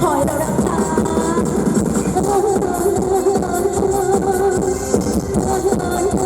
คอยเรารักษาเธอ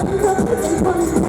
Thank you.